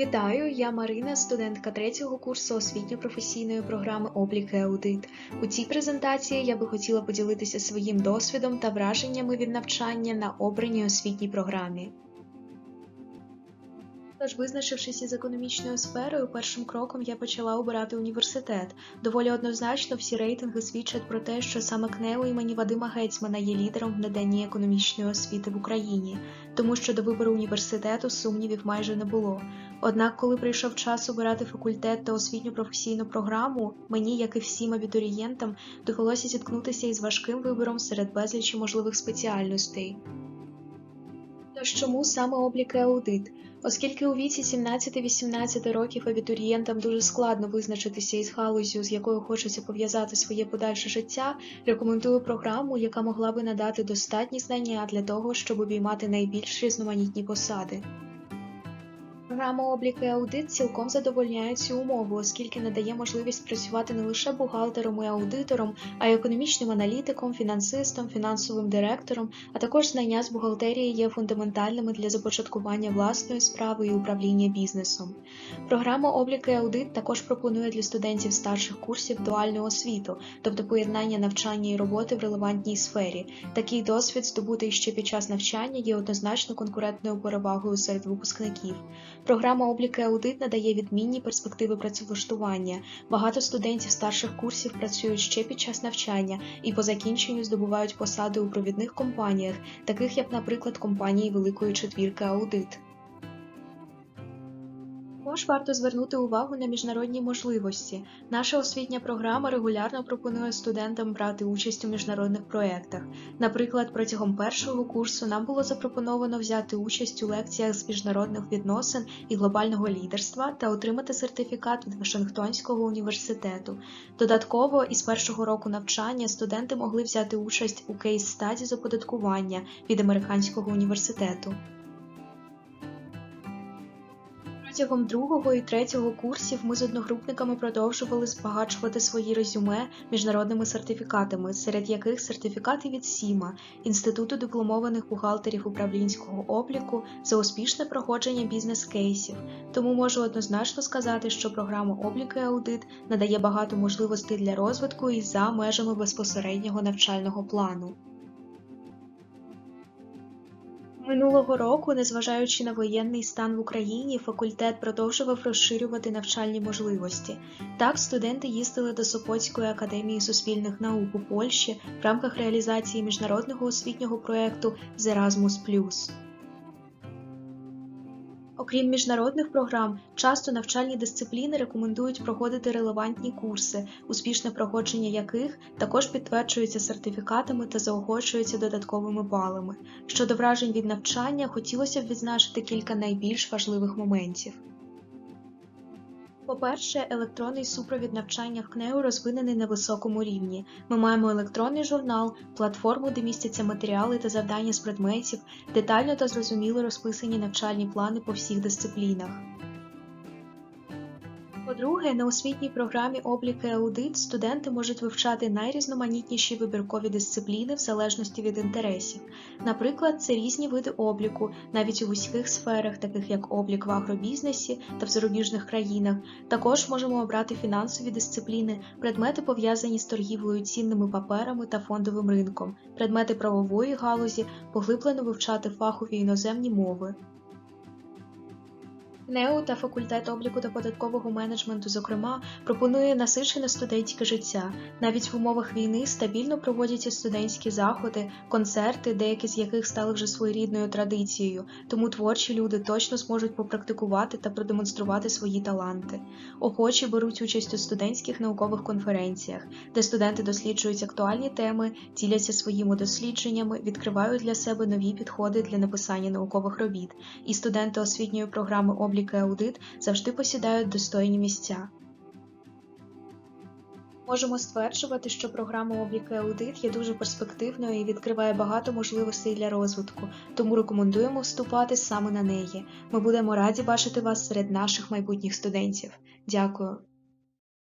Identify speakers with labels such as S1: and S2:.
S1: Вітаю, я Марина, студентка третього курсу освітньо-професійної програми Облік і аудит. У цій презентації я би хотіла поділитися своїм досвідом та враженнями від навчання на обраній освітній програмі. Тож, визначившись із економічною сферою, першим кроком я почала обирати університет. Доволі однозначно всі рейтинги свідчать про те, що саме КНЕУ імені Вадима Гетьмана є лідером в наданні економічної освіти в Україні, тому що до вибору університету сумнівів майже не було. Однак, коли прийшов час обирати факультет та освітню професійну програму, мені, як і всім абітурієнтам, довелося зіткнутися із важким вибором серед безлічі можливих спеціальностей. Тож чому саме облік і аудит? Оскільки у віці 17-18 років абітурієнтам дуже складно визначитися із галузю, з якою хочеться пов'язати своє подальше життя, рекомендую програму, яка могла би надати достатні знання для того, щоб обіймати найбільш різноманітні посади. Програма облік і аудит цілком задовольняє цю умову, оскільки надає можливість працювати не лише бухгалтером і аудитором, а й економічним аналітиком, фінансистом, фінансовим директором, а також знання з бухгалтерії є фундаментальними для започаткування власної справи і управління бізнесом. Програма облік і аудит також пропонує для студентів старших курсів дуальну освіту, тобто поєднання навчання і роботи в релевантній сфері. Такий досвід, здобутий ще під час навчання, є однозначно конкурентною перевагою серед випускників. Програма облік і аудит надає відмінні перспективи працевлаштування. Багато студентів старших курсів працюють ще під час навчання і по закінченню здобувають посади у провідних компаніях, таких як, наприклад, компанії Великої четвірки Аудит. Також варто звернути увагу на міжнародні можливості. Наша освітня програма регулярно пропонує студентам брати участь у міжнародних проєктах. Наприклад, протягом першого курсу нам було запропоновано взяти участь у лекціях з міжнародних відносин і глобального лідерства та отримати сертифікат від Вашингтонського університету. Додатково, із першого року навчання студенти могли взяти участь у кейс-стаді з оподаткування від американського університету. Протягом другого і третього курсів ми з одногрупниками продовжували збагачувати свої резюме міжнародними сертифікатами, серед яких сертифікати від СІМА Інституту дипломованих бухгалтерів управлінського обліку за успішне проходження бізнес-кейсів. Тому можу однозначно сказати, що програма обліку і аудит надає багато можливостей для розвитку і за межами безпосереднього навчального плану. Минулого року, незважаючи на воєнний стан в Україні, факультет продовжував розширювати навчальні можливості. Так, студенти їздили до Сопотської академії суспільних наук у Польщі в рамках реалізації міжнародного освітнього проєкту Erasmus+. Окрім міжнародних програм, часто навчальні дисципліни рекомендують проходити релевантні курси, успішне проходження яких також підтверджується сертифікатами та заохочується додатковими балами. Щодо вражень від навчання, хотілося б відзначити кілька найбільш важливих моментів. По-перше, електронний супровід навчання в КНЕУ розвинений на високому рівні. Ми маємо електронний журнал, платформу, де містяться матеріали та завдання з предметів, детально та зрозуміло розписані навчальні плани по всіх дисциплінах. По-друге, на освітній програмі облік і аудит студенти можуть вивчати найрізноманітніші вибіркові дисципліни в залежності від інтересів. Наприклад, це різні види обліку, навіть у вузьких сферах, таких як облік в агробізнесі та в зарубіжних країнах. Також можемо обрати фінансові дисципліни, предмети пов'язані з торгівлею цінними паперами та фондовим ринком, предмети правової галузі, поглиблено вивчати фахові іноземні мови. НЕУ та факультет обліку та податкового менеджменту, зокрема, пропонує насичене студентське життя. Навіть в умовах війни стабільно проводяться студентські заходи, концерти, деякі з яких стали вже своєрідною традицією, тому творчі люди точно зможуть попрактикувати та продемонструвати свої таланти. Охочі беруть участь у студентських наукових конференціях, де студенти досліджують актуальні теми, діляться своїми дослідженнями, відкривають для себе нові підходи для написання наукових робіт, і студенти освітньої програми обліку облік аудит завжди посідають достойні місця. Можемо стверджувати, що програма облік і аудит є дуже перспективною і відкриває багато можливостей для розвитку, тому рекомендуємо вступати саме на неї. Ми будемо раді бачити вас серед наших майбутніх студентів. Дякую.